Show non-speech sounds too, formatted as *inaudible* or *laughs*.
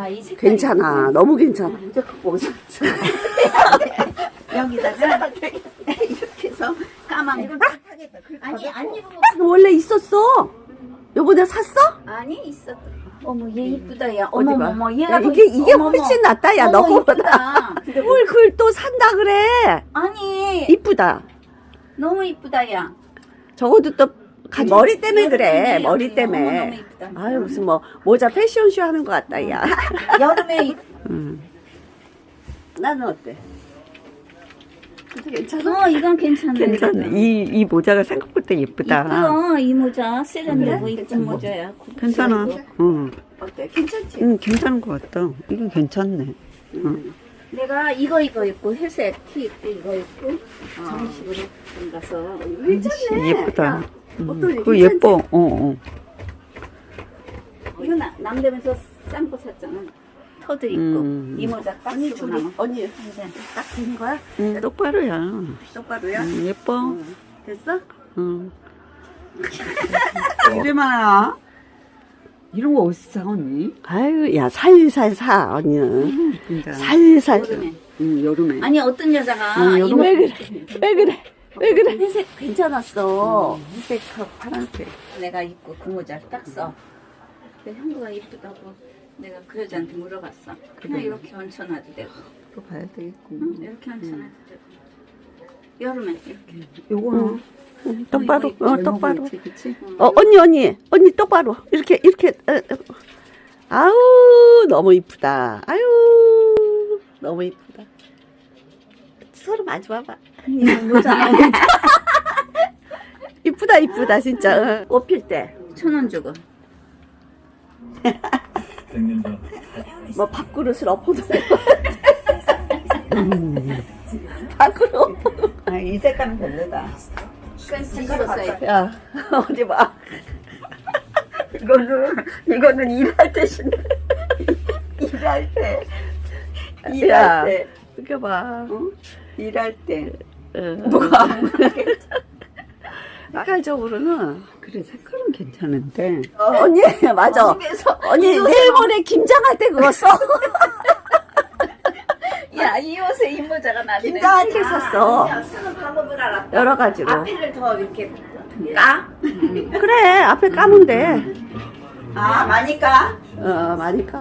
아, 이 색깔. 괜찮아. 너무 괜찮아. 이제 어디서 *laughs* 여기다가 *laughs* 이렇게 해서 까만 거. 아니, 안 입은 거. 원래 있었어. 요번에 샀어? 아니, 있었다. 어머, 얘 이쁘다, 야. 어머, 봐. 어머, 얘가 야, 더 이게 이쁘- 이게 어머, 훨씬 어머. 낫다. 야, 어머, 너 거보다. 이쁘다. *laughs* 뭘 그걸 또 산다 그래? 아니, 이쁘다. 너무 이쁘다, 야. 적어도 또 가- 머리 때문에 그래. 여름에 머리 때문에. 너무 이쁘다. 아유 무슨 뭐 모자 패션쇼 하는 것 같다 야. *laughs* 여름에 이- 나는 어때? 그래도 괜찮아? 어 이건 괜찮네. 괜찮아. 이, 이 모자가 생각보다 예쁘다. 이뻐 이 모자 세련되고 이쁜 모자야. 괜찮아. 응. 어때? 괜찮지? 응, 괜찮은 것 같다. 이거 괜찮네. 내가 이거 이거 입고 회색 티 입고 이거 입고 정식으로 좀 가서 괜찮네. 예쁘다. 응. 어떤 그거 괜찮지? 예뻐. 어, 어. 이거 나, 남대면서 싼거 샀잖아. 터도 있고 음. 이 모자 딱 언니 쓰고 둘이 나면 언니 딱 된 거야? 응, 똑바로야. 똑바로야? 응, 예뻐. 됐어? 응. *laughs* 이래마야. 이런 거 어디서 사, 언니? 아유 야 살살 사 언니는 진짜. 살살. 여름에. 응, 여름에. 아니 어떤 여자가 응, 이 여름에- 모- 왜 그래? 왜 그래? 왜 그래? 회색 괜찮았어. 회색하고 파란색. 내가 입고 그 모자를 딱 써. 근데 형부가 이쁘다고 내가 그 여자한테 물어봤어. 그냥. 이렇게 얹혀놔도 되고, 또 봐야 되겠고. 응? 이렇게 얹혀놔도 되고. 여름에 이렇게. 요거는. 응, 똑바로. 이거 어잘 똑바로. 그치? 어 언니 언니 언니 똑바로 이렇게 이렇게. 어, 어. 아우 너무 이쁘다. 아유 너무 이쁘다. 서로 마주 봐봐. 모자 이쁘다 이쁘다 진짜. 어. 옷필 때. 천 원 주고. 백년 전 뭐 밥그릇을 엎어도 밥그릇 엎어 아, 이 색깔은 별로다. 뒤집었어요. 야 어디 봐 이거는, 이거는 일할 때 신는. *laughs* 일할 때. 야. 일할 때. 이렇게 봐 어? 일할 때. 뭐가 *laughs* 색깔적으로는 그래, 색깔은 괜찮은데. 어, *laughs* 언니 맞아 언니 내일 모레 김장할 때 그거 써 *laughs* 야, 이 옷에 이 모자가 나중에. 김장할 때 샀어 야, 쓰는 방법을 알았다. 여러 가지로 앞에를 더 이렇게 까? 그래 앞에 까면 돼어 아, 많이 까? 많이 까